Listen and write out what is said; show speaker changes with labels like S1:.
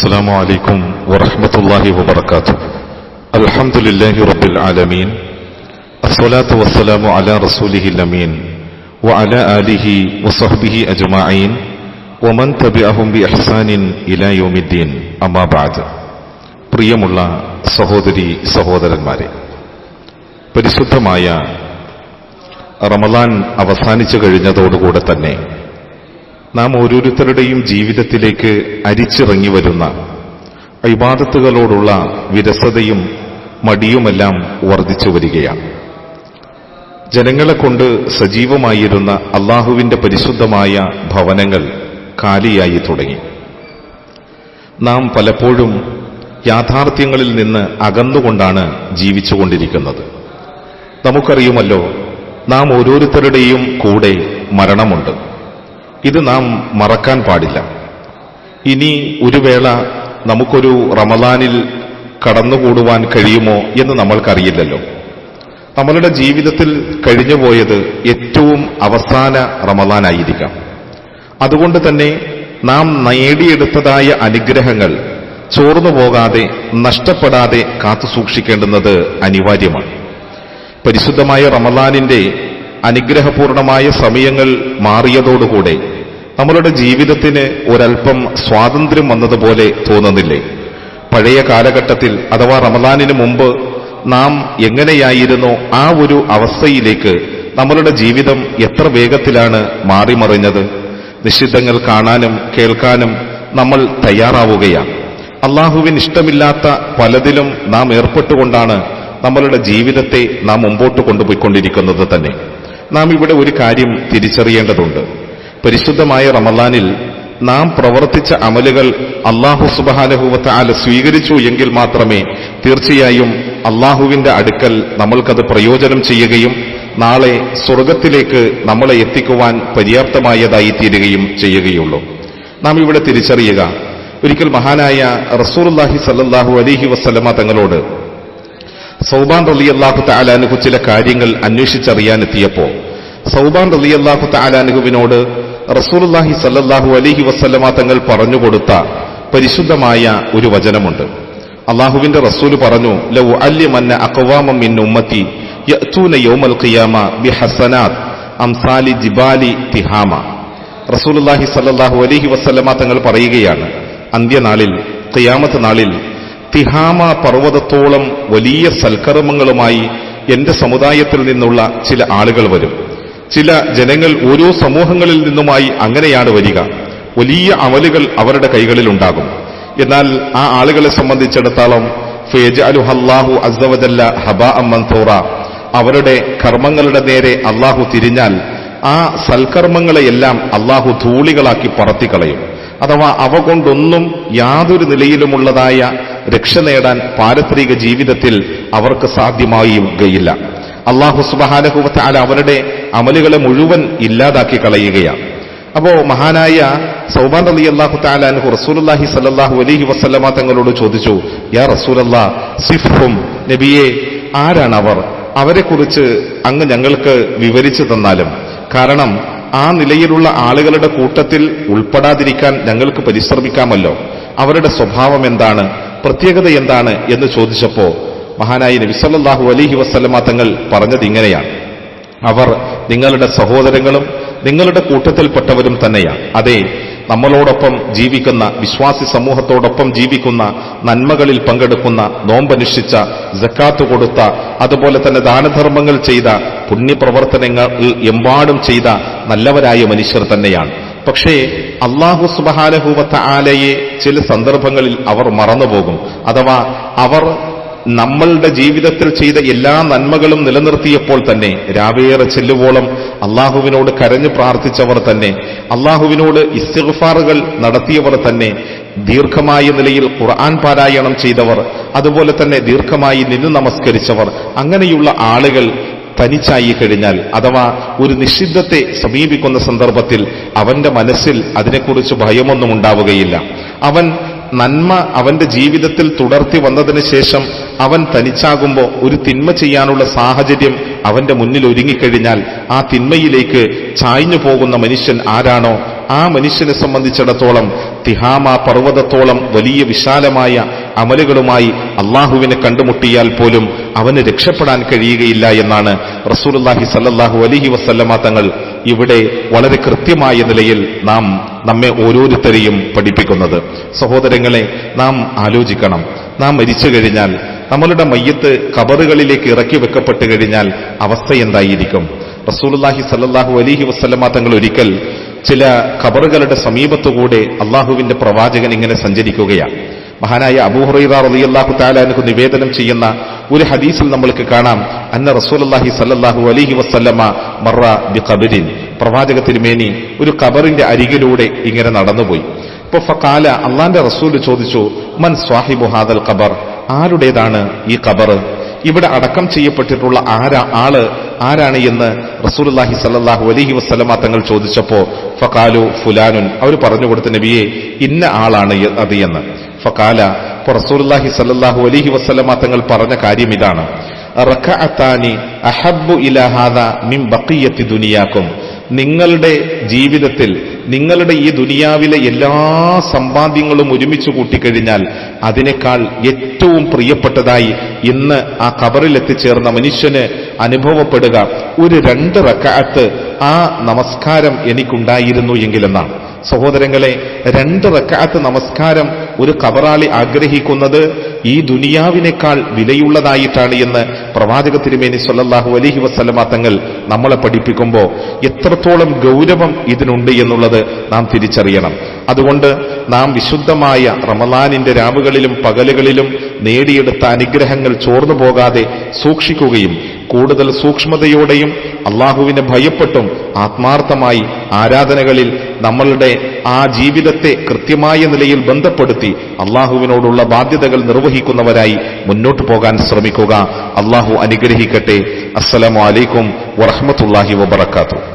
S1: السلام عليكم ورحمة الله وبركاته الحمد لله رب العالمين الصلاة والسلام على رسوله الأمين وعلى آله وصحبه أجمعين ومن تبعهم بإحسان إلى يوم الدين أما بعد പ്രിയമുള്ള സഹോദരി സഹോദരന്മാരെ പരിശുദ്ധമായ റമലാൻ അവസാനിച്ചു കഴിഞ്ഞതോടുകൂടെ തന്നെ നാം ഓരോരുത്തരുടെയും ജീവിതത്തിലേക്ക് അരിച്ചിറങ്ങി വരുന്ന ഇബാദത്തുകളോടുള്ള വിരസതയും മടിയുമെല്ലാം വർദ്ധിച്ചു വരികയാണ്. ജനങ്ങളെ കൊണ്ട് സജീവമായിരുന്ന അള്ളാഹുവിന്റെ പരിശുദ്ധമായ ഭവനങ്ങൾ കാലിയായി തുടങ്ങി. നാം പലപ്പോഴും യാഥാർത്ഥ്യങ്ങളിൽ നിന്ന് അകന്നുകൊണ്ടാണ് ജീവിച്ചുകൊണ്ടിരിക്കുന്നത്. നമുക്കറിയുമല്ലോ നാം ഓരോരുത്തരുടെയും കൂടെ മരണമുണ്ട്. ഇത് നാം മറക്കാൻ പാടില്ല. ഇനി ഒരു വേള നമുക്കൊരു റമദാനിൽ കടന്നുകൂടുവാൻ കഴിയുമോ എന്ന് നമ്മൾക്കറിയില്ലല്ലോ. നമ്മളുടെ ജീവിതത്തിൽ കഴിഞ്ഞുപോയത് ഏറ്റവും അവസാന റമദാനായിരിക്കാം. അതുകൊണ്ട് തന്നെ നാം നേടിയെടുത്തതായ അനുഗ്രഹങ്ങൾ ചോർന്നു പോകാതെ നഷ്ടപ്പെടാതെ കാത്തു സൂക്ഷിക്കേണ്ടുന്നത് അനിവാര്യമാണ്. പരിശുദ്ധമായ റമദാനിന്റെ അനുഗ്രഹപൂർണമായ സമയങ്ങൾ മാറിയതോടുകൂടെ നമ്മളുടെ ജീവിതത്തിന് ഒരൽപ്പം സ്വാതന്ത്ര്യം വന്നതുപോലെ തോന്നുന്നില്ലേ? പഴയ കാലഘട്ടത്തിൽ അഥവാ റമദാനിന് മുമ്പ് നാം എങ്ങനെയായിരുന്നോ ആ ഒരു അവസ്ഥയിലേക്ക് നമ്മളുടെ ജീവിതം എത്ര വേഗത്തിലാണ് മാറിമറിഞ്ഞത്? നിഷിദ്ധങ്ങൾ കാണാനും കേൾക്കാനും നമ്മൾ തയ്യാറാവുകയാണ്. അള്ളാഹുവിന് ഇഷ്ടമില്ലാത്ത പലതിലും നാം ഏർപ്പെട്ടുകൊണ്ടാണ് നമ്മളുടെ ജീവിതത്തെ നാം മുമ്പോട്ട് കൊണ്ടുപോയിക്കൊണ്ടിരിക്കുന്നത് തന്നെ. നാം ഇവിടെ ഒരു കാര്യം തിരിച്ചറിയേണ്ടതുണ്ട്. പരിശുദ്ധമായ റമദാനിൽ നാം പ്രവർത്തിച്ച അമലുകൾ അള്ളാഹു സുബാനഹുവത്ത ആല സ്വീകരിച്ചു എങ്കിൽ മാത്രമേ തീർച്ചയായും അള്ളാഹുവിന്റെ അടുക്കൽ നമ്മൾക്കത് പ്രയോജനം ചെയ്യുകയും നാളെ സ്വർഗത്തിലേക്ക് നമ്മളെ എത്തിക്കുവാൻ പര്യാപ്തമായതായി തീരുകയും ചെയ്യുകയുള്ളൂ. നാം ഇവിടെ തിരിച്ചറിയുക ഒരിക്കൽ മഹാനായ റസൂർല്ലാഹി സല്ലാഹു അലിഹി വസ്ലമ തങ്ങളോട് സൗബാൻ റലി അള്ളാഹു താലാനുഹു ചില കാര്യങ്ങൾ അന്വേഷിച്ചറിയാനെത്തിയപ്പോ സൗബാൻ റലി അള്ളാഹു താലാനുഹുവിനോട് റസൂലുല്ലാഹി സല്ലാഹു അലിഹി വസ്ലമ തങ്ങൾ പറഞ്ഞുകൊടുത്ത പരിശുദ്ധമായ ഒരു വചനമുണ്ട്. അള്ളാഹുവിന്റെ റസൂൽ പറഞ്ഞു ലൗ അല്യമന്ന അക്വാമം മിൻ ഉമ്മത്തി യഅ്തൂന യൗമൽ ഖിയാമ അംസാലി ജിബാലി തിഹാമ. റസൂലുല്ലാഹി സല്ലാഹു അലഹി വസ്ലമ തങ്ങൾ പറയുകയാണ് അന്ത്യനാളിൽ ഖിയാമത്ത് നാളിൽ തിഹാമ പർവതത്തോളം വലിയ സൽക്കർമ്മങ്ങളുമായി എന്റെ സമുദായത്തിൽ നിന്നുള്ള ചില ആളുകൾ വരും. ചില ജനങ്ങൾ ഓരോ സമൂഹങ്ങളിൽ നിന്നുമായി അങ്ങനെയാണ് വരിക. വലിയ അമലുകൾ അവരുടെ കൈകളിൽ ഉണ്ടാകും. എന്നാൽ ആ ആളുകളെ സംബന്ധിച്ചിടത്തോളം ഫേജ് അലുഹല്ലാഹു അസവജല്ല ഹബ അമ്മന്തോറ അവരുടെ കർമ്മങ്ങളുടെ നേരെ അള്ളാഹു തിരിഞ്ഞാൽ ആ സൽക്കർമ്മങ്ങളെയെല്ലാം അള്ളാഹു ധൂളികളാക്കി പറത്തിക്കളയും. അഥവാ അവ കൊണ്ടൊന്നും യാതൊരു നിലയിലുമുള്ളതായ രക്ഷ നേടാൻ പാരത്രിക ജീവിതത്തിൽ അവർക്ക് സാധ്യമായുകയില്ല. അള്ളാഹു സുബഹാനഹുവത്താല അവരുടെ അമലുകളെ മുഴുവൻ ഇല്ലാതാക്കി കളയുകയാണ്. അപ്പോ മഹാനായ സൗബാൻ അലി അള്ളാഹു താലാൻഹു റസൂലി സല്ലാഹു അലഹി വസ്ലമ തങ്ങളോട് ചോദിച്ചു യാ റസൂലല്ലാ സിഫും നബിയെ ആരാണ് അവർ? അവരെക്കുറിച്ച് അങ്ങ് ഞങ്ങൾക്ക് വിവരിച്ചു തന്നാലും. കാരണം ആ നിലയിലുള്ള ആളുകളുടെ കൂട്ടത്തിൽ ഉൾപ്പെടാതിരിക്കാൻ ഞങ്ങൾക്ക് പരിശ്രമിക്കാമല്ലോ. അവരുടെ സ്വഭാവം എന്താണ്? പ്രത്യേകത എന്താണ്? എന്ന് ചോദിച്ചപ്പോ മഹാനായി നബിസല്ലാഹു അലഹി വസ്ലമ തങ്ങൾ പറഞ്ഞത് ഇങ്ങനെയാണ്. അവർ നിങ്ങളുടെ സഹോദരങ്ങളും നിങ്ങളുടെ കൂട്ടത്തിൽപ്പെട്ടവരും തന്നെയാണ്. അതെ നമ്മളോടൊപ്പം ജീവിക്കുന്ന വിശ്വാസി സമൂഹത്തോടൊപ്പം ജീവിക്കുന്ന നന്മകളിൽ പങ്കെടുക്കുന്ന നോമ്പനുഷ്ഠിച്ച ജക്കാത്ത് കൊടുത്ത അതുപോലെ തന്നെ ദാനധർമ്മങ്ങൾ ചെയ്ത പുണ്യപ്രവർത്തനങ്ങൾ എമ്പാടും ചെയ്ത നല്ലവരായ മനുഷ്യർ തന്നെയാണ്. പക്ഷേ അള്ളാഹു സുബഹാനഹൂവത്ത ആലയെ ചില സന്ദർഭങ്ങളിൽ അവർ മറന്നുപോകും. അഥവാ അവർ നമ്മളുടെ ജീവിതത്തിൽ ചെയ്ത എല്ലാ നന്മകളും നിലനിർത്തിയപ്പോൾ തന്നെ രാവേറെ ചെല്ലുവോളം അള്ളാഹുവിനോട് കരഞ്ഞു പ്രാർത്ഥിച്ചവർ തന്നെ അള്ളാഹുവിനോട് ഇസ്തിഗ്ഫാറുകൾ നടത്തിയവർ തന്നെ ദീർഘമായ നിലയിൽ ഖുർആൻ പാരായണം ചെയ്തവർ അതുപോലെ തന്നെ ദീർഘമായി നിന്ന് നമസ്കരിച്ചവർ അങ്ങനെയുള്ള ആളുകൾ തനിച്ചായി കഴിഞ്ഞാൽ അഥവാ ഒരു നിഷിദ്ധത്തെ സമീപിക്കുന്ന സന്ദർഭത്തിൽ അവന്റെ മനസ്സിൽ അതിനെക്കുറിച്ച് ഭയമൊന്നും ഉണ്ടാവുകയില്ല. അവൻ നന്മ അവന്റെ ജീവിതത്തിൽ തുടർത്തി വന്നതിന് ശേഷം അവൻ തനിച്ചാകുമ്പോൾ ഒരു തിന്മ ചെയ്യാനുള്ള സാഹചര്യം അവന്റെ മുന്നിൽ ഒരുങ്ങിക്കഴിഞ്ഞാൽ ആ തിന്മയിലേക്ക് ചായ്ഞ്ഞു പോകുന്ന മനുഷ്യൻ ആരാണോ? ആ മനുഷ്യനെ സംബന്ധിച്ചിടത്തോളം തിഹാമ പർവതത്തോളം വലിയ വിശാലമായ അമലുകളുമായി അള്ളാഹുവിനെ കണ്ടുമുട്ടിയാൽ പോലും അവന് രക്ഷപ്പെടാൻ കഴിയുകയില്ല എന്നാണ് റസൂലുല്ലാഹി സല്ലാഹു അലഹി വസല്ലമ തങ്ങൾ ഇവിടെ വളരെ കൃത്യമായ നിലയിൽ നാം നമ്മെ ഓരോരുത്തരെയും പഠിപ്പിക്കുന്നത്. സഹോദരങ്ങളെ നാം ആലോചിക്കണം. നാം മരിച്ചു കഴിഞ്ഞാൽ നമ്മളുടെ മയ്യത്ത് കബറുകളിലേക്ക് ഇറക്കി വെക്കപ്പെട്ട് കഴിഞ്ഞാൽ അവസ്ഥ എന്തായിരിക്കും? റസൂലുല്ലാഹി സല്ലല്ലാഹു അലൈഹി വസല്ലമ തങ്ങൾ ഒരിക്കൽ ചില ഖബറുകളുടെ സമീപത്തുകൂടെ അള്ളാഹുവിന്റെ പ്രവാചകൻ ഇങ്ങനെ സഞ്ചരിക്കുകയാണ്. മഹാനായ അബൂഹുറൈറ റളിയല്ലാഹു തആലാനു നിവേദനം ചെയ്യുന്ന ഒരു ഹദീസിൽ നമ്മൾക്ക് കാണാം. അന്ന റസൂലുള്ളാഹി സല്ലല്ലാഹു അലൈഹി വസല്ലമ മറ ബി ഖബരിൻ പ്രവാചക തിരുമേനി ഒരു ഖബറിന്റെ അരികിലൂടെ ഇങ്ങനെ നടന്നുപോയി. ഇപ്പൊ ഫക്കാല അള്ളാന്റെ റസൂൽ ചോദിച്ചു മൻ സ്വാഹിബു ഹാദൽ ഖബർ? ആരുടേതാണ് ഈ ഖബർ? ഇവിടെ അടക്കം ചെയ്യപ്പെട്ടിട്ടുള്ള ആരാ ആൾ? ആരാണ് എന്ന് റസൂലുള്ളാഹി സല്ലാഹു അലഹി വസ്ലമ തങ്ങൾ ചോദിച്ചപ്പോ ഫക്കാലു ഫുലാനുൻ. അവർ പറഞ്ഞു കൊടുത്ത നബിയെ ഇന്ന ആളാണ് അത് എന്ന്. ഫക്കാല ഇപ്പൊ റസൂലുള്ളാഹി സല്ലാഹു അലഹി വസ്ലമ തങ്ങൾ പറഞ്ഞ കാര്യം ഇതാണ്. റകഅത്താനി അഹബ്ബു ഇലാ ഹാദാ മിൻ ബഖിയത്തി ദുനിയാക്കും നിങ്ങളുടെ ജീവിതത്തിൽ നിങ്ങളുടെ ഈ ദുനിയാവിലെ എല്ലാ സമ്പാദ്യങ്ങളും ഒരുമിച്ച് കൂട്ടിക്കഴിഞ്ഞാൽ അതിനേക്കാൾ ഏറ്റവും പ്രിയപ്പെട്ടതായി ഇന്ന് ആ കബറിൽ എത്തിച്ചേർന്ന മനുഷ്യന് അനുഭവപ്പെടുക. ഒരു രണ്ട് റക്കാത്ത് ആ നമസ്കാരം എനിക്കുണ്ടായിരുന്നു എങ്കിലെന്നാണ്. സഹോദരങ്ങളെ രണ്ട് റക്കാത്ത് നമസ്കാരം ഒരു കബറാളി ആഗ്രഹിക്കുന്നത് ഈ ദുനിയാവിനേക്കാൾ വിലയുള്ളതായിട്ടാണ് എന്ന് പ്രവാചക തിരുമേനി സല്ലാഹു അലഹി വസല്ലമ തങ്ങൾ നമ്മളെ പഠിപ്പിക്കുമ്പോൾ എത്രത്തോളം ഗൗരവം ഇതിനുണ്ട് എന്നുള്ളത് നാം തിരിച്ചറിയണം. അതുകൊണ്ട് നാം വിശുദ്ധമായ റമലാനിന്റെ രാവുകളിലും പകലുകളിലും നേടിയെടുത്ത അനുഗ്രഹങ്ങൾ ചോർന്നു പോകാതെ സൂക്ഷിക്കുകയും കൂടുതൽ സൂക്ഷ്മതയോടെയും അള്ളാഹുവിനെ ഭയപ്പെട്ടും ആത്മാർത്ഥമായി ആരാധനകളിൽ നമ്മളുടെ ആ ജീവിതത്തെ കൃത്യമായ നിലയിൽ ബന്ധപ്പെടുത്തി അള്ളാഹുവിനോടുള്ള ബാധ്യതകൾ നിർവഹിക്കുന്നവരായി മുന്നോട്ടു പോകാൻ ശ്രമിക്കുക. അള്ളാഹു അനുഗ്രഹിക്കട്ടെ. അസ്സലാമു അലൈക്കും വറഹ്മത്തുള്ളാഹി വബറകാതുഹു.